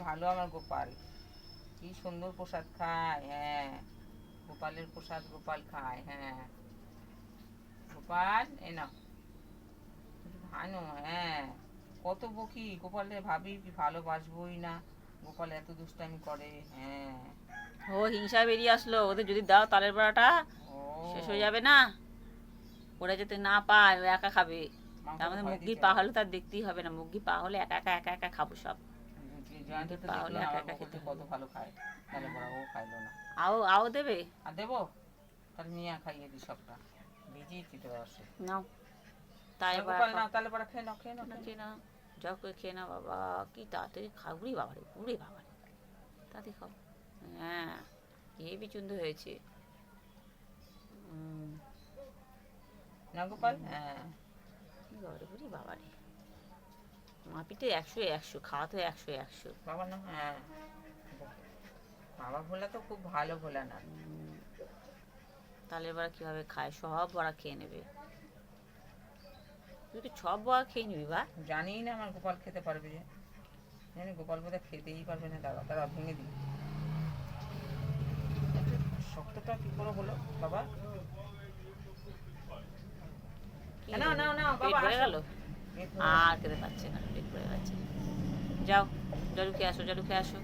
ভালো আমার গোপাল। কি সুন্দর প্রসাদ খায় হ্যাঁ। গোপালের প্রসাদ গোপাল খায় হ্যাঁ। গোপাল এ না ভানো হ্যাঁ। কত বকি গোপালে ভাবি ভালোবাসবই না। গোপাল এত দুষ্টামি করে হ্যাঁ। ও হিংসা বেরিয়ে আসলো। ওদের যদি দাও তালের বড়াটা শেষ হয়ে যাবে না। ওরা যাতে না পায় একা খাবে। মধ্যে ভয় মুরগি পা। হলে তার দেখতেই হবে না। মুরগি পা হলে একা একা একা একা খাব সব। জয়ন্ত তো তাহলে দেখলাম একা আমার একা বকুলকে খেতে কত ভালো খায়। তাহলে বড় ও খাইলো না। আও আও দেবে? আর দেবো? তাহলে নিয়ে খাইয়ে দিই সবটা। ভিজিয়েছি তো আসে নাও। তাই গোপাল নাও তাহলে পরে খেয়ে নাও খেয়ে নাও খেয়ে না যাও করে খেয়ে না বাবা। কি তাড়াতাড়ি খাবুড়ি বাবা রে বাবা রে। তাড়াতাড়ি খাও। হ্যাঁ হয়েছে। নাও। না গোপাল হ্যাঁ। বাবা রে পুরি বাবা রে। মাপিতে একশো একশো খাওয়া তো একশো একশো। বাবা না হ্যাঁ। বাবা ভোলা তো খুব ভালো ভোলা না। তাহলে এবার কীভাবে খায়? সব বড়া খেয়ে নেবে। তুই তো সব বড়া খেয়ে নিবি বা? জানি না আমার গোপাল খেতে পারবে যে। জানি গোপাল বোধহয় খেতেই পারবে না। দাদা দাদা ভেঙে দিই শক্তটা কি করে হলো বাবা? নাও, নাও, পেট বাবা। গেল? আর খেতে পাচ্ছে না পেট ভরে গেছে। যাও জলু খেয়ে আসো জলু খেয়ে আসো।